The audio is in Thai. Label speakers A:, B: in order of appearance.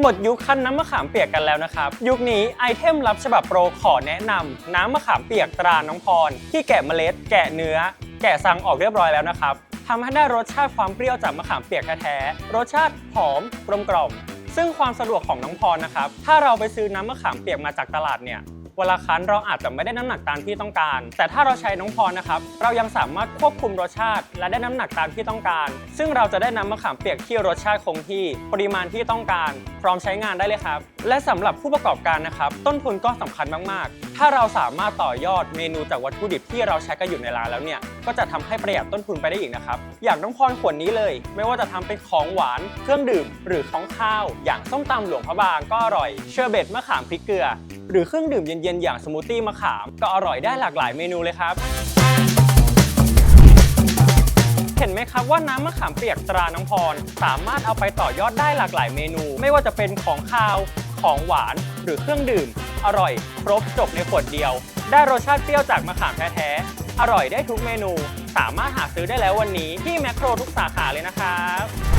A: หมดยุคคั้นน้ำมะขามเปียกกันแล้วนะครับ ยุคนี้ไอเทมลับฉบับโปรขอแนะนำน้ำมะขามเปียกตราน้องพร ที่แกะเมล็ด แกะเนื้อ แกะซังออกเรียบร้อยแล้วนะครับทำให้ได้รสชาติความเปรี้ยวจากมะขามเปียกแท้ๆรสชาติหอมกลมกล่อมซึ่งความสะดวกของน้องพรนะครับถ้าเราไปซื้อน้ำมะขามเปียกมาจากตลาดเนี่ย เวลาคั้นเราอาจจะไม่ได้น้ำหนักตามที่ต้องการ แต่ถ้าเราใช้น้องพรนะครับ เรายังสามารถควบคุมรสชาติ และได้น้ำหนักตามที่ต้องการ ซึ่งเราจะได้น้ำมะขามเปียกที่รสชาติคงที่ ปริมาณที่ต้องการ พร้อมใช้งานได้เลยครับ และสำหรับผู้ประกอบการนะครับ ต้นทุนก็สำคัญมาก ๆ ถ้าเราสามารถต่อยอดเมนูจากวัตถุดิบที่เราใช้กันอยู่ในร้านแล้วเนี่ย ก็จะทำให้ประหยัดต้นทุนไปได้อีกนะครับ อย่างน้องพรขวดนี้เลย ไม่ว่าจะทำเป็นของหวาน เครื่องดื่ม หรือของข้าว อย่างส้มตำหลวงพระบางก็อร่อย เชอร์เบตมะขามพริกเกลือ หรือเครื่องดื่มเย็นๆ อย่างสมูทตี้มะขาม ก็อร่อยได้หลากหลายเมนูเลยครับ เห็นไหมครับว่าน้ำมะขามเปียกตราน้องพร สามารถเอาไปต่อยอดได้หลากหลายเมนู ไม่ว่าจะเป็นของคาว ของหวาน หรือเครื่องดื่ม อร่อย ครบจบในขวดเดียว ได้รสชาติเปรี้ยวจากมะขามแท้ๆอร่อยได้ทุกเมนู สามารถหาซื้อได้แล้ววันนี้ที่แมคโครทุกสาขาเลยนะครับ